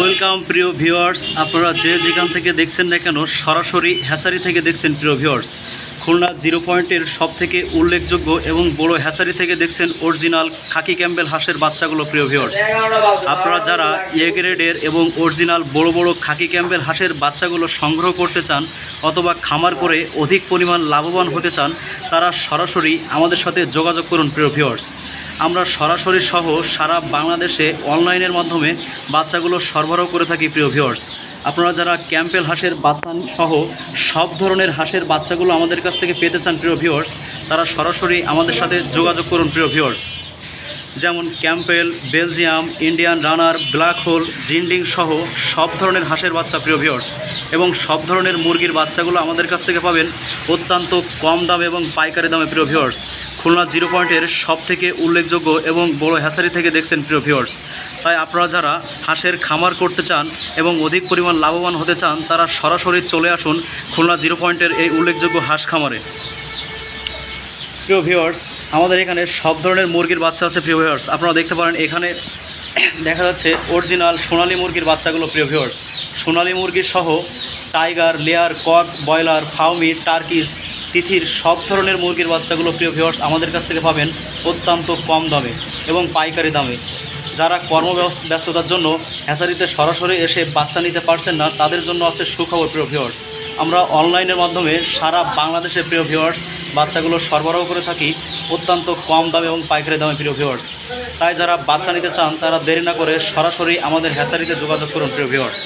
Welcome প্রিয় viewers আপনারা যে যেখান থেকে দেখছেন না কেন, সরাসরি হ্যাসারি থেকে দেখছেন, প্রিয় ভিউয়ার্স খুলনা জিরো পয়েন্টের সব থেকে উল্লেখযোগ্য এবং বড় হ্যাসারি থেকে দেখছেন অরিজিনাল খাকি ক্যাম্বেল হাঁসের বাচ্চাগুলো, প্রিয় ভিউয়ার্স আপনারা যারা এ গ্রেডের এবং অরিজিনাল বড় বড় খাকি ক্যাম্বেল হাঁসের বাচ্চাগুলো সংগ্রহ করতে চান অথবা খামার করে অধিক পরিমাণ লাভবান হতে চান, তারা সরাসরি আমাদের সাথে যোগাযোগ করুন, প্রিয় ভিউয়ার্স আমরা সরাসরি সহ সারা বাংলাদেশে অনলাইনের মাধ্যমে বাচ্চাগুলো সরবরাহ করে থাকি, প্রিয় ভিউয়ার্স আপনারা যারা ক্যাম্পেল হাঁসের বাচ্চা সহ সব ধরনের হাঁসের বাচ্চাগুলো আমাদের কাছ থেকে পেতে চান, প্রিয় ভিউয়ার্স তারা সরাসরি আমাদের সাথে যোগাযোগ করুন, প্রিয় ভিউয়ার্স যেমন Campbell, Belgium, Indian runner, black hole, Jinding সহ সব ধরনের হাঁসের বাচ্চা প্রিয় ভিউয়ার্স। এবং সব ধরনের মুরগির বাচ্চাগুলো আমাদের কাছ থেকে পাবেন অত্যন্ত কম দামে এবং পাইকারি দামে প্রিয় ভিউয়ার্স। খুলনা জিরো পয়েন্টের সব থেকে উল্লেখযোগ্য এবং বড় হ্যাসারি থেকে দেখছেন প্রিয় ভিউয়ার্স। তাই আপনারা যারা হাঁসের খামার করতে চান এবং অধিক পরিমাণ লাভবান হতে চান, তারা সরাসরি চলে আসুন খুলনা জিরো পয়েন্টের এই উল্লেখযোগ্য হাঁস খামারে। প্রিয় ভিউয়ার্স আমাদের এখানে সব ধরনের মুরগির বাচ্চা আছে প্রিয় ভিউয়ার্স আপনারা দেখতে পারেন, এখানে দেখা যাচ্ছে অরিজিনাল সোনালী মুরগির বাচ্চাগুলো প্রিয় ভিউয়ার্স সোনালী মুরগি সহ tiger layer cock broiler Fayoumi turkeys তিথির সব ধরনের মুরগির বাচ্চাগুলো প্রিয় ভিউয়ার্স আমাদের কাছ থেকে পাবেন অত্যন্ত কম দামে এবং পাইকারি দামে। যারা কর্মব্যস্ত- ব্যস্ততার জন্য হ্যাচারিতে সরাসরি এসে বাচ্চা নিতে পারছেন না, তাদের জন্য আছে সুখবর প্রিয় ভিউয়ার্স আমরা অনলাইনের মাধ্যমে সারা বাংলাদেশের প্রিয় ভিউয়ার্স বাচ্চাগুলো সরবরাহ করে থাকি অত্যন্ত কম দামে এবং পাইকারি দামে, প্রিয় ভিউয়ার্স তাই যারা বাচ্চা নিতে চান, তারা দেরি না করে সরাসরি আমাদের হ্যাসারিতে যোগাযোগ করুন, প্রিয় ভিউয়ার্স